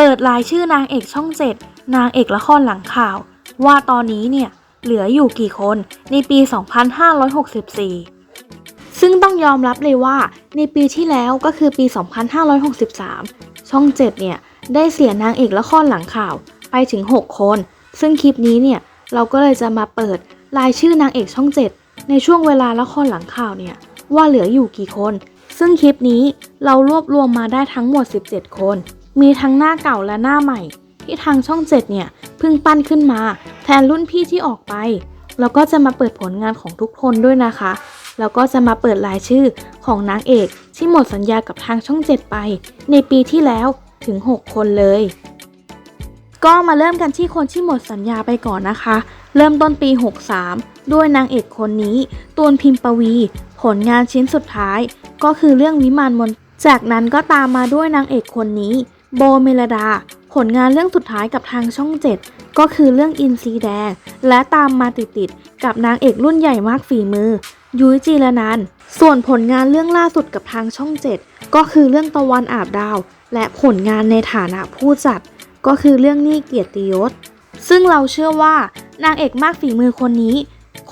เปิดรายชื่อนางเอกช่องเจ็ดนางเอกละครหลังข่าว ว่าตอนนี้เนี่ยเหลืออยู่กี่คนในปี 2564 ซึ่งต้องยอมรับเลยว่าในปีที่แล้วก็คือปี 2563 ช่อง 7 เนี่ย ได้เสียนางเอกละครหลังข่าวไปถึง 6 คน ซึ่งคลิปนี้เนี่ยเราก็เลยจะมาเปิดรายชื่อนางเอกช่อง 7 ในช่วงเวลาละครหลังข่าวเนี่ยว่าเหลืออยู่กี่คน ซึ่งคลิปนี้เรารวบรวมมาได้ทั้งหมด 17 คน มีทั้งหน้าเก่าและหน้าใหม่ ที่ทางช่อง7เนี่ยเพิ่งปั้นขึ้นมา แทนรุ่นพี่ที่ออกไป แล้วก็จะมาเปิดผลงานของทุกคนด้วยนะคะ แล้วก็จะมาเปิดรายชื่อของนางเอกที่หมดสัญญากับทางช่อง7ไป ในปีที่แล้วถึง 6 คนเลย ก็มาเริ่มกันที่คนที่หมดสัญญาไปก่อนนะคะ เริ่มต้นปี 63 ด้วยนางเอกคนนี้ตูนพิมปวี ผลงานชิ้นสุดท้าย ก็คือเรื่องวิมานมนต์จากนั้นก็ตามมาด้วยนางเอกคนนี้ โบเมลดา ผลงานเรื่องสุดท้ายกับทางช่อง 7 ก็คือเรื่องอินซีแดง และตามมาติดๆกับนางเอกรุ่นใหญ่มากฝีมือ ยุ้ยจีรนันส่วนผลงานเรื่องล่าสุดกับทางช่อง 7 ก็คือเรื่องตะวันอาบดาว และผลงานในฐานะผู้จัด ก็คือเรื่องนี้เกียรติยศ ซึ่งเราเชื่อว่านางเอกมากฝีมือคนนี้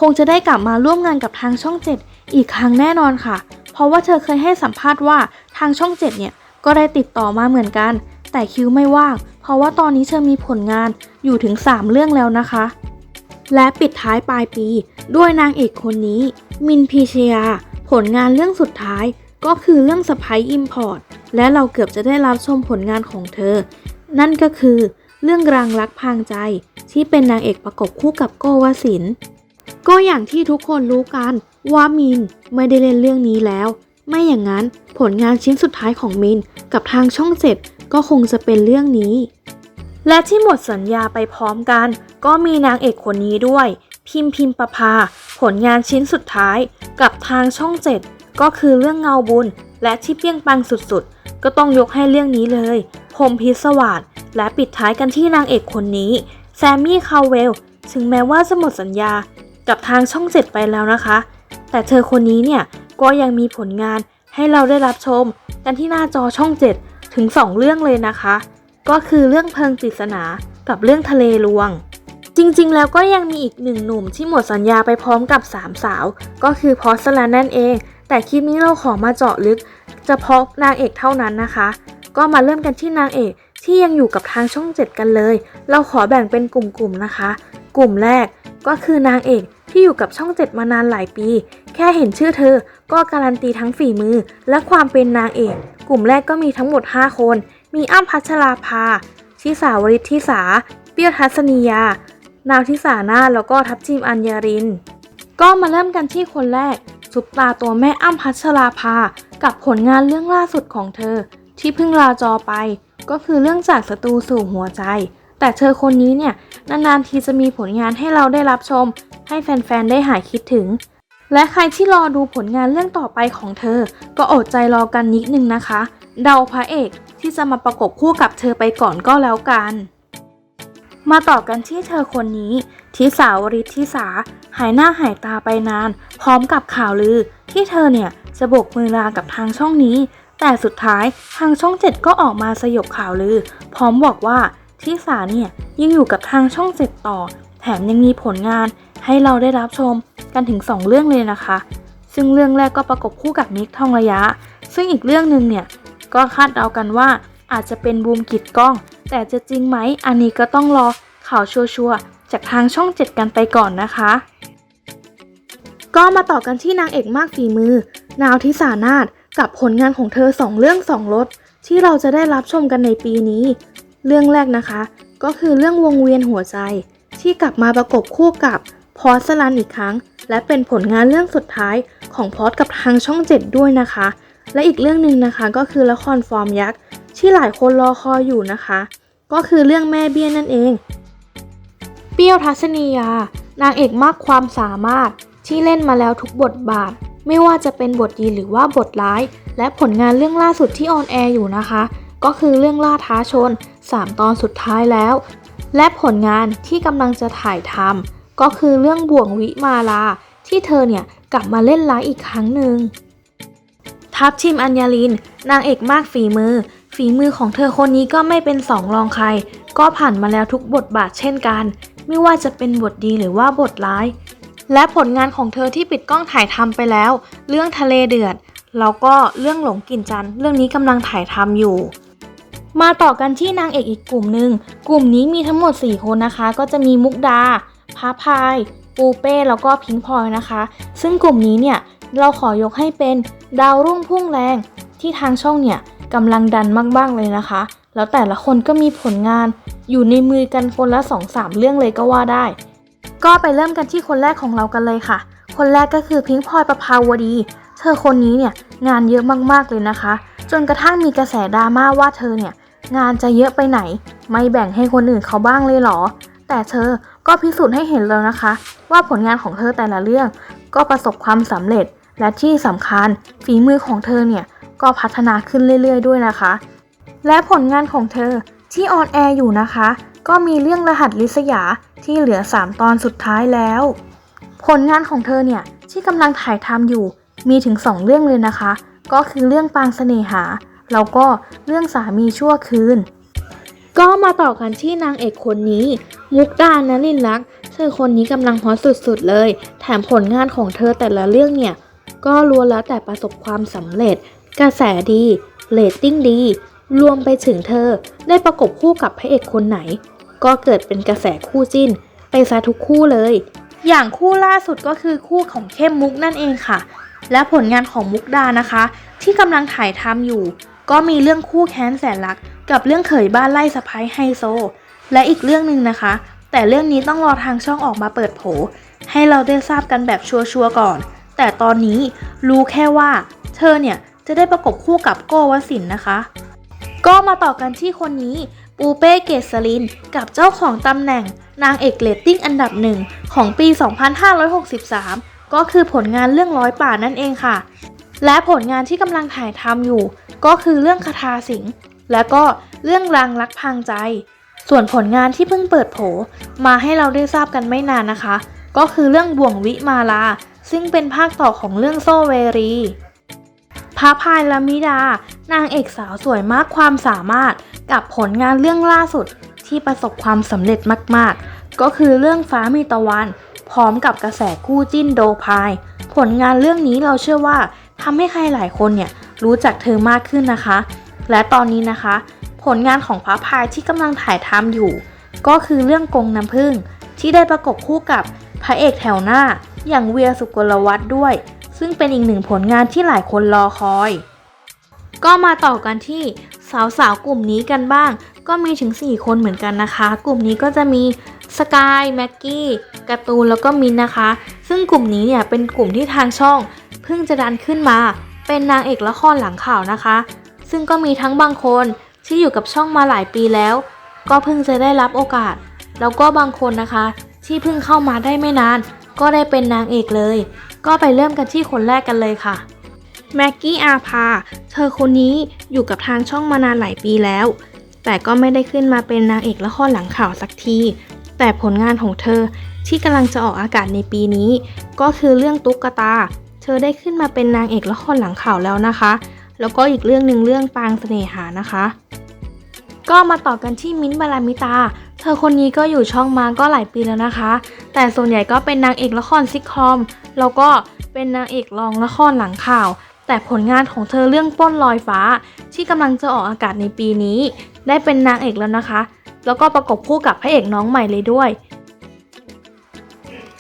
คงจะได้กลับมาร่วมงานกับทางช่อง 7 อีกครั้งแน่นอนค่ะ เพราะว่าเธอเคยให้สัมภาษณ์ว่าทางช่อง 7 เนี่ยก็ได้ติดต่อมาเหมือนกัน แต่คิวไม่ว่าง เพราะว่าตอนนี้เธอมีผลงานอยู่ถึง 3 เรื่องแล้วนะคะ และปิดท้ายปลายปี ด้วยนางเอกคนนี้ มินพีเชีย ผลงานเรื่องสุดท้ายก็คือเรื่องสไปอิมพอร์ตและเราเกือบจะได้รับชมผลงานของเธอ นั่นก็คือเรื่องรางรักพางใจ ที่เป็นนางเอกประกบคู่กับโกวสินก็อย่างที่ทุกคนรู้กันว่ามินไม่ได้เล่นเรื่องนี้แล้ว ไม่อย่างนั้นผลงานชิ้นสุดท้ายของมินกับทางช่องเจ็ด ก็คงจะเป็นเรื่องนี้ และที่หมดสัญญาไปพร้อมกัน ก็มีนางเอกคนนี้ด้วย พิมพิมประภา ผลงานชิ้นสุดท้าย กับทางช่องเจ็ดก็คือเรื่องเงาบุญ และที่เปี้ยงปังสุดๆ ก็ต้องยกให้เรื่องนี้เลยพรมพิศวาสและปิดท้ายกันที่นางเอกคนนี้ แซมมี่คาวเวล ถึงแม้ว่าจะหมดสัญญากับทางช่องเจ็ดไปแล้วนะคะ แต่เธอคนนี้เนี่ยก็ยังมีผลงานให้เราได้รับชม กันที่หน้าจอช่อง 7 ถึง 2 เรื่องเลยนะคะ ก็คือเรื่องเพลิงปริศนากับเรื่องทะเลลวง จริงๆ แล้วก็ยังมีอีกหนึ่งหนุ่มที่หมดสัญญาไปพร้อมกับ 3 สาว ก็คือพอสลันนั่นเอง แต่คลิปนี้เราขอมาเจาะลึกเฉพาะนางเอกเท่านั้นนะคะ ก็มาเริ่มกันที่นางเอกที่ยังอยู่กับทางช่อง7กันเลย เราขอแบ่งเป็นกลุ่มๆนะคะ กลุ่มแรกก็คือนางเอกที่อยู่กับช่อง7มานานหลายปี แค่เห็นชื่อเธอก็การันตีทั้งฝีมือและความเป็นนางเอก กลุ่มแรกก็มีทั้งหมด 5 คน มีอ้ำพัชราภา ชิสาวริทธิสา เปรี้ยวทัศนียา นาวทิสานาแล้วก็ทัพทีมอัญญาริน ก็มาเริ่มกันที่คนแรกซุปตาตัวแม่อ้ำพัชราภา กับผลงานเรื่องล่าสุดของเธอ ที่เพิ่งลาจอไป ก็คือเรื่องจากศัตรูสู่หัวใจ แต่เธอคนนี้เนี่ยนานๆทีจะมีผลงานให้เราได้รับชม ให้แฟนๆได้หายคิดถึง และใครที่รอดูผลงานเรื่องต่อไปของเธอ ก็อดใจรอกันนิดนึงนะคะ เดาพระเอกที่จะมาประกบคู่กับเธอไปก่อนก็แล้วกัน มาต่อกันที่เธอคนนี้ทิสาวริทิสา หายหน้าหายตาไปนาน พร้อมกับข่าวลือ ที่เธอเนี่ยจะโบกมือลากับทางช่องนี้ แต่สุดท้ายทางช่องเจ็ดก็ออกมาสยบข่าวลือ พร้อมบอกว่าทิสาเนี่ยยังอยู่กับทางช่องเจ็ดต่อ แถมยังมีผลงาน ให้เราได้รับชมกันถึง 2 เรื่องเลยนะคะ ซึ่งเรื่องแรกก็ประกบคู่กับมิกทองระยะ ซึ่งอีกเรื่องหนึ่งเนี่ย ก็คาดเดากันว่าอาจจะเป็นบูมกิดกล้อง แต่จะจริงไหมอันนี้ก็ต้องรอข่าวชัวร์จากทางช่อง 7 กันไปก่อนนะคะ ก็มาต่อกันที่นางเอกมากฝีมือ นาวทิสานาถกับผลงานของเธอ 2 เรื่อง 2รสที่เราจะได้รับชมกันในปีนี้ เรื่องแรกนะคะ ก็คือเรื่องวงเวียนหัวใจที่กลับมาประกบคู่กับ พอสสลันอีกครั้ง และเป็นผลงานเรื่องสุดท้ายของพอสกับทางช่อง 7 ด้วยนะคะ และอีกเรื่องหนึ่งนะคะก็คือละครฟอร์มยักษ์ที่หลายคนรอคอยอยู่นะคะ ก็คือเรื่องแม่เบี้ยนั่นเอง เปรี้ยวทัศนียา นางเอกมากความสามารถที่เล่นมาแล้วทุกบทบาท ไม่ว่าจะเป็นบทดีหรือว่าบทร้าย และผลงานเรื่องล่าสุดที่ออนแอร์อยู่นะคะ ก็คือเรื่องล่าท้าชน 3 ตอนสุดท้ายแล้ว และผลงานที่กำลังจะถ่ายทำ ก็คือเรื่องบ่วงวิมาลา ที่เธอเนี่ยกลับมาเล่นร้ายอีกครั้งหนึ่งทัพทีมอัญญาลิน นางเอกมากฝีมือ ฝีมือของเธอคนนี้ก็ไม่เป็นสองรองใคร ก็ผ่านมาแล้วทุกบทบาทเช่นกัน ไม่ว่าจะเป็นบทดีหรือว่าบทร้าย และผลงานของเธอที่ปิดกล้องถ่ายทำไปแล้ว เรื่องทะเลเดือด แล้วก็เรื่องหลงกลิ่นจันเรื่องนี้กำลังถ่ายทำอยู่ มาต่อกันที่นางเอกอีกกลุ่มหนึ่งกลุ่มนี้มีทั้งหมด 4 คนนะคะ ก็จะมีมุกดา พาพายปูเป้ แล้วก็พิงพอยนะคะ ซึ่งกลุ่มนี้เนี่ยเราขอยกให้เป็นดาวรุ่งพุ่งแรง ที่ทางช่องเนี่ยกำลังดันมากๆเลยนะคะ แล้วแต่ละคนก็มีผลงาน อยู่ในมือกันคนละ 2-3 เรื่องเลยก็ว่าได้ ก็ไปเริ่มกันที่คนแรกของเรากันเลยค่ะ คนแรกก็คือพิงพลอยประภาวดี เธอคนนี้เนี่ยงานเยอะมากๆเลยนะคะ จนกระทั่งมีกระแสดราม่าว่าเธอเนี่ยงานจะเยอะไปไหน ไม่แบ่งให้คนอื่นเขาบ้างเลยเหรอ แต่เธอ ก็พิสูจน์ให้เห็นแล้วนะคะ ว่าผลงานของเธอแต่ละเรื่อง ก็ประสบความสำเร็จและที่สำคัญฝีมือของเธอเนี่ยก็พัฒนาขึ้นเรื่อยๆ ด้วยนะคะ และผลงานของเธอที่ออนแอร์อยู่นะคะ ก็มีเรื่องรหัสลิษยาที่เหลือ 3 ตอนสุดท้ายแล้ว ผลงานของเธอเนี่ยที่กำลังถ่ายทำอยู่มีถึง 2 เรื่องเลยนะคะ ก็คือเรื่องปางเสน่หาแล้วก็เรื่องสามีชั่วคืน ก็มาต่อกันที่นางเอกคนนี้ มุกดานลินลักษ์เธอคนนี้กำลังฮอตสุดๆเลย แถมผลงานของเธอแต่ละเรื่องเนี่ย ก็ล้วนแล้วแต่ประสบความสำเร็จ กระแสดีเรตติ้งดี รวมไปถึงเธอ ได้ประกบคู่กับพระเอกคนไหน ก็เกิดเป็นกระแสคู่จิ้น ไปซะทุกคู่เลย อย่างคู่ล่าสุดก็คือคู่ของเข้มมุกนั่นเองค่ะ และผลงานของมุกดานะคะ ที่กำลังถ่ายทำอยู่ ก็มีเรื่องคู่แค้นแสนรัก กับเรื่องเขยบ้านไล่สะพ้ายไฮโซ และอีกเรื่องหนึ่งนะคะ แต่เรื่องนี้ต้องรอทางช่องออกมาเปิดโผให้เราได้ทราบกันแบบชัวร์ๆก่อน แต่ตอนนี้รู้แค่ว่า เธอเนี่ยจะได้ประกบคู่กับโกวสินนะคะ ก็มาต่อกันที่คนนี้ปูเป้เกษลินกับเจ้าของตำแหน่งนางเอกเรตติ้งอันดับหนึ่งของปี 2563 ก็คือผลงานเรื่องร้อยป่านั่นเองค่ะ และผลงานที่กำลังถ่ายทำอยู่ ก็คือเรื่องคาถาสิง และก็เรื่องรังรักพังใจ ส่วนผลงานที่เพิ่งเปิดโผมาให้เราได้ทราบกันไม่นานนะคะ ก็คือเรื่องบ่วงวิมาลา ซึ่งเป็นภาคต่อของเรื่องโซเวรีพระพายละมิดา นางเอกสาวสวยมากความสามารถกับผลงานเรื่องล่าสุดที่ประสบความสำเร็จมาก ๆ ก็คือเรื่องฟ้ามีตะวัน พร้อมกับกระแสคู่จิ้นโดพาย ผลงานเรื่องนี้เราเชื่อว่าทำให้ใครหลายคนเนี่ยรู้จักเธอมากขึ้นนะคะ และตอนนี้นะคะ ผลงานของพระพายที่กำลังถ่ายทำอยู่ ก็คือเรื่องกงน้ำผึ้งที่ได้ประกบคู่กับพระเอกแถวหน้า อย่างเวียสุกลวัฒน์ด้วย ซึ่งเป็นอีกหนึ่งผลงานที่หลายคนรอคอย ก็มาต่อกันที่สาวๆกลุ่มนี้กันบ้าง ก็มีถึง 4 คนเหมือนกันนะคะ กลุ่มนี้ก็จะมีสกายแม็กกี้การ์ตูนแล้วก็มินนะคะ ซึ่งกลุ่มนี้เนี่ยเป็นกลุ่มที่ทางช่อง เพิ่งจะดันขึ้นมา เป็นนางเอกละครหลังข่าวนะคะ ซึ่งก็มีทั้งบางคนที่อยู่กับช่องมาหลายปีแล้ว ก็เพิ่งจะได้รับโอกาส แล้วก็บางคนนะคะ ที่เพิ่งเข้ามาได้ไม่นาน ก็ได้เป็นนางเอกเลย ก็ไปเริ่มกันที่คนแรกกันเลยค่ะแม็กกี้อาภา เธอคนนี้อยู่กับทางช่องมานานหลายปีแล้ว แต่ก็ไม่ได้ขึ้นมาเป็นนางเอกละครหลังข่าวสักที แต่ผลงานของเธอที่กำลังจะออกอากาศในปีนี้ ก็คือเรื่องตุ๊กตา เธอได้ขึ้นมาเป็นนางเอกละครหลังข่าวแล้วนะคะ แล้วก็อีกเรื่องหนึ่งเรื่องปางเสน่หานะคะ ก็มาต่อกันที่มิ้นท์บารามิตา เธอคนนี้ก็อยู่ช่องมาก็หลายปีแล้วนะคะ แต่ส่วนใหญ่ก็เป็นนางเอกละครซิทคอม แล้วก็เป็นนางเอกรองละครหลังข่าว แต่ผลงานของเธอเรื่องป้นลอยฟ้า ที่กำลังจะออกอากาศในปีนี้ ได้เป็นนางเอกแล้วนะคะ แล้วก็ประกบคู่กับพระเอกน้องใหม่เลยด้วย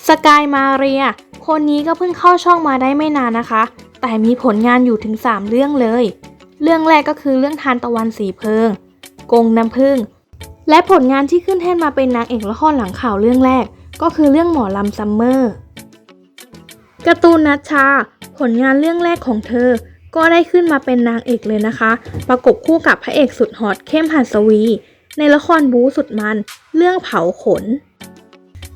สกายมาเรีย คนนี้ก็เพิ่งเข้าช่องมาได้ไม่นานนะคะ แต่มีผลงานอยู่ถึง 3 เรื่องเลย เรื่องแรกก็คือเรื่องทานตะวันสีเพิง กงน้ำผึ้งและผลงานที่ขึ้นแท่นมาเป็นนางเอกละครหลังข่าวเรื่องแรก ก็คือเรื่องหมอลำซัมเมอร์การ์ตูนนัชชา ผลงานเรื่องแรกของเธอ ก็ได้ขึ้นมาเป็นนางเอกเลยนะคะ ประกบคู่กับพระเอกสุดฮอตเข้มหัสวี ในละครบู๊สุดมัน เรื่องเผาขน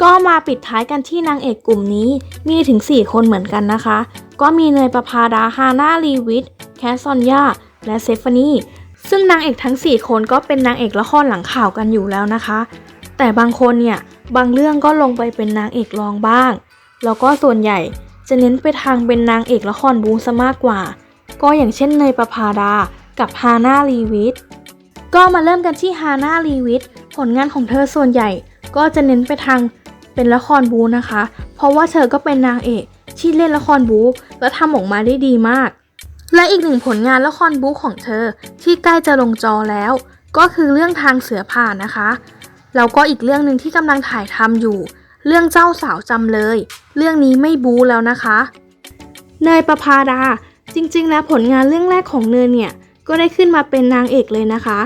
ก็มาปิดท้ายกันที่นางเอกกลุ่มนี้มีถึง 4 คนเหมือนกันนะคะ ก็มีเนยประภาดาฮาน่าลีวิทแคสซอนยาและเซฟานีซึ่งนางเอกทั้ง 4 คนก็เป็นนางเอกละครหลังข่าวกันอยู่แล้วนะคะ แต่บางคนเนี่ย บางเรื่องก็ลงไปเป็นนางเอกรองบ้าง แล้วก็ส่วนใหญ่จะเน้นไปทางเป็นนางเอกละครบูซะมากกว่า ก็อย่างเช่นเนยประภาดากับฮาน่าลีวิทก็มาเริ่มกันที่ฮาน่าลีวิทผลงานของเธอส่วนใหญ่ ก็จะเน้นไปทางเป็นละครบูนะคะ เพราะว่าเธอก็เป็นนางเอก ที่เล่นละครบู๊และทำออกมาได้ดีมาก และอีกหนึ่งผลงานละครบู๊ของเธอที่ใกล้จะลงจอแล้ว ก็คือเรื่องทางเสือผ่านนะคะ แล้วก็อีกเรื่องหนึ่งที่กำลังถ่ายทำอยู่ เรื่องเจ้าสาวจำเลย เรื่องนี้ไม่บู๊แล้วนะคะเนยประภาดาจริงๆ แล้วผลงานเรื่องแรกของเนยเนี่ยก็ได้ขึ้นมาเป็นนางเอกเลยนะคะ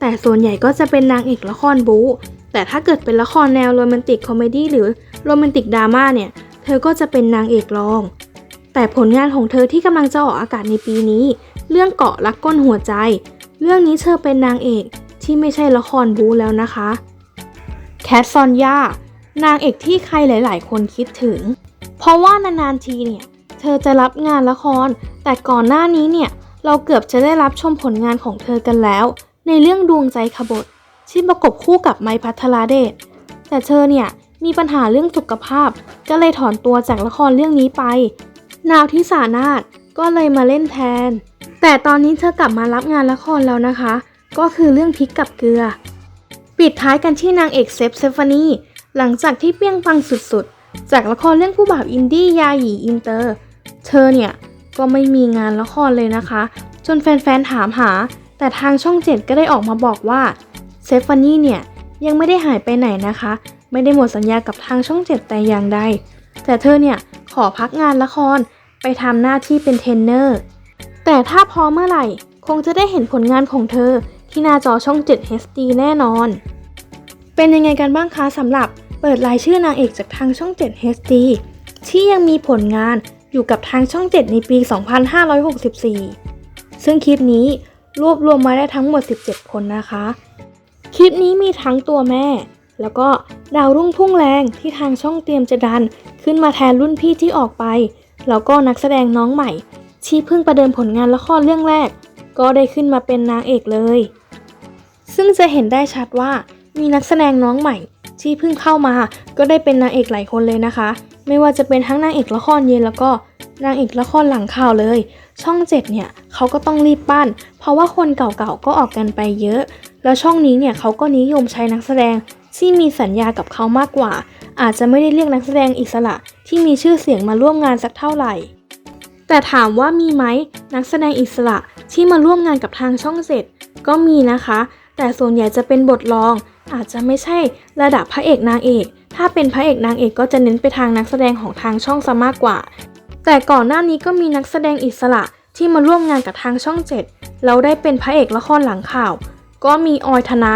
แต่ส่วนใหญ่ก็จะเป็นนางเอกละครบู๊แต่ถ้าเกิดเป็นละครแนวโรแมนติกคอมเมดี้หรือโรแมนติกดราม่าเนี่ย เธอก็จะเป็นนางเอกรอง แต่ผลงานของเธอที่กำลังจะออกอากาศในปีนี้ เรื่องเกาะรักก้นหัวใจ เรื่องนี้เธอเป็นนางเอกที่ไม่ใช่ละครบูแล้วนะคะแคทซอนยานางเอกที่ใครหลาย ๆ คนคิดถึง เพราะว่านาน ๆ ทีเนี่ย เธอจะรับงานละคร แต่ก่อนหน้านี้เนี่ย เราเกือบจะได้รับชมผลงานของเธอกันแล้ว ในเรื่องดวงใจขบฏที่ประกบคู่กับไมพัทราเดชแต่เธอเนี่ย มีปัญหาเรื่องสุขภาพ ก็เลยถอนตัวจากละครเรื่องนี้ไป นาวทิสานาถก็เลยมาเล่นแทน แต่ตอนนี้เธอกลับมารับงานละครแล้วนะคะ ก็คือเรื่องพริกกับเกลือ ปิดท้ายกันที่นางเอกเซฟเซฟานีหลังจากที่เปี้ยงปังสุดๆ จากละครเรื่องผู้บ่าวอินดี้ยาหยีอินเตอร์ เธอเนี่ยก็ไม่มีงานละครเลยนะคะ จนแฟนๆถามหา แต่ทางช่องเจ็ดก็ได้ออกมาบอกว่าเซฟานีเนี่ยยังไม่ได้หายไปไหนนะคะ ไม่ได้หมดสัญญากับทางช่องเจ็ดแต่อย่างใด แต่เธอเนี่ยขอพักงานละครไปทำหน้าที่เป็นเทรนเนอร์ แต่ถ้าพอเมื่อไหร่คงจะได้เห็นผลงานของเธอที่หน้าจอช่อง 7 HD แน่นอน เป็นยังไงกันบ้างคะสำหรับเปิดรายชื่อนางเอกจากทางช่อง 7 HD ที่ยังมีผลงานอยู่กับทางช่อง 7 ในปี 2564 ซึ่งคลิปนี้รวบรวมมาได้ทั้งหมด 17 คนนะคะ คลิปนี้มีทั้งตัวแม่ แล้วก็ดาวรุ่งพุ่งแรงที่ทางช่องเตรียมจะดัน ขึ้นมาแทนรุ่นพี่ที่ออกไป แล้วก็นักแสดงน้องใหม่ ที่เพิ่งประเดิมผลงานละครเรื่องแรก ก็ได้ขึ้นมาเป็นนางเอกเลย ซึ่งจะเห็นได้ชัดว่ามีนักแสดงน้องใหม่ ที่เพิ่งเข้ามา ก็ได้เป็นนางเอกหลายคนเลยนะคะ ไม่ว่าจะเป็นทั้งนางเอกละครเย็นแล้วก็นางเอกละครหลังข่าวเลย ช่องเจ็ดเนี่ยเขาก็ต้องรีบปั้น เพราะว่าคนเก่าๆก็ออกกันไปเยอะ แล้วช่องนี้เนี่ยเขาก็นิยมใช้นักแสดงที่มีสัญญากับเขามากกว่า อาจจะไม่ได้เรียกนักแสดงอิสระที่มีชื่อเสียงมาร่วมงานสักเท่าไหร่ แต่ถามว่ามีไหมนักแสดงอิสระที่มาร่วมงานกับทางช่องเจ็ดก็มีนะคะ แต่ส่วนใหญ่จะเป็นบทรอง อาจจะไม่ใช่ระดับพระเอกนางเอก ถ้าเป็นพระเอกนางเอกก็จะเน้นไปทางนักแสดงของทางช่องซะมากกว่า แต่ก่อนหน้านี้ก็มีนักแสดงอิสระที่มาร่วมงานกับทางช่องเจ็ดแล้วได้เป็นพระเอกละครหลังข่าว ก็มีออยธนา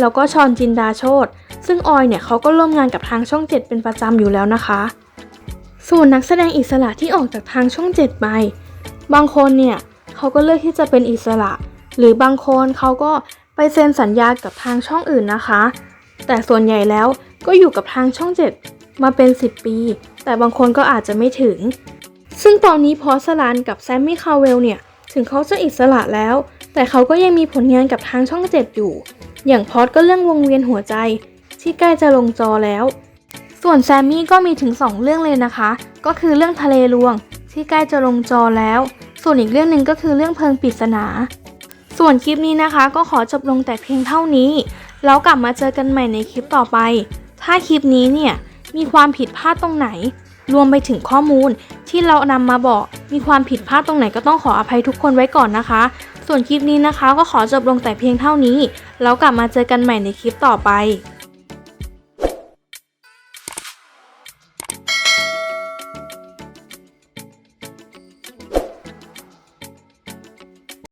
แล้วก็ชอนจินดาโชตซึ่งออยเนี่ยเขาก็ร่วมงานกับทางช่องเจ็ดเป็นประจำอยู่แล้วนะคะ ส่วนนักแสดงอิสระที่ออกจากทางช่องเจ็ดไปบางคนเนี่ยเขาก็เลือกที่จะเป็นอิสระ หรือบางคนเขาก็ไปเซ็นสัญญากับทางช่องอื่นนะคะ แต่ส่วนใหญ่แล้วก็อยู่กับทางช่องเจ็ดมาเป็น 10 ปี แต่บางคนก็อาจจะไม่ถึง ซึ่งตอนนี้พอสลันกับแซมมี่คาร์เวลเนี่ย ถึงเขาจะอิสระแล้ว แต่เขาก็ยังมีผลงานกับทางช่องเจ็ดอยู่ อย่างพอดก็เรื่องวงเวียนหัวใจ ที่ใกล้จะลงจอแล้ว ส่วนแซมมี่ก็มีถึง 2 เรื่องเลยนะคะ ก็คือเรื่องทะเลลวง ที่ใกล้จะลงจอแล้ว ส่วนอีกเรื่องหนึ่งก็คือเรื่องเพลิงปริศนา ส่วนคลิปนี้นะคะ ก็ขอจบลงแต่เพียงเท่านี้ แล้วกลับมาเจอกันใหม่ในคลิปต่อไป ถ้าคลิปนี้เนี่ยมีความผิดพลาดตรงไหน รวมไปถึงข้อมูลที่เรานำมาบอก มีความผิดพลาดตรงไหนก็ต้องขออภัยทุกคนไว้ก่อนนะคะ ส่วนคลิปนี้นะคะก็ขอจบลงแต่เพียงเท่านี้ แล้วกลับมาเจอกันใหม่ในคลิปต่อไป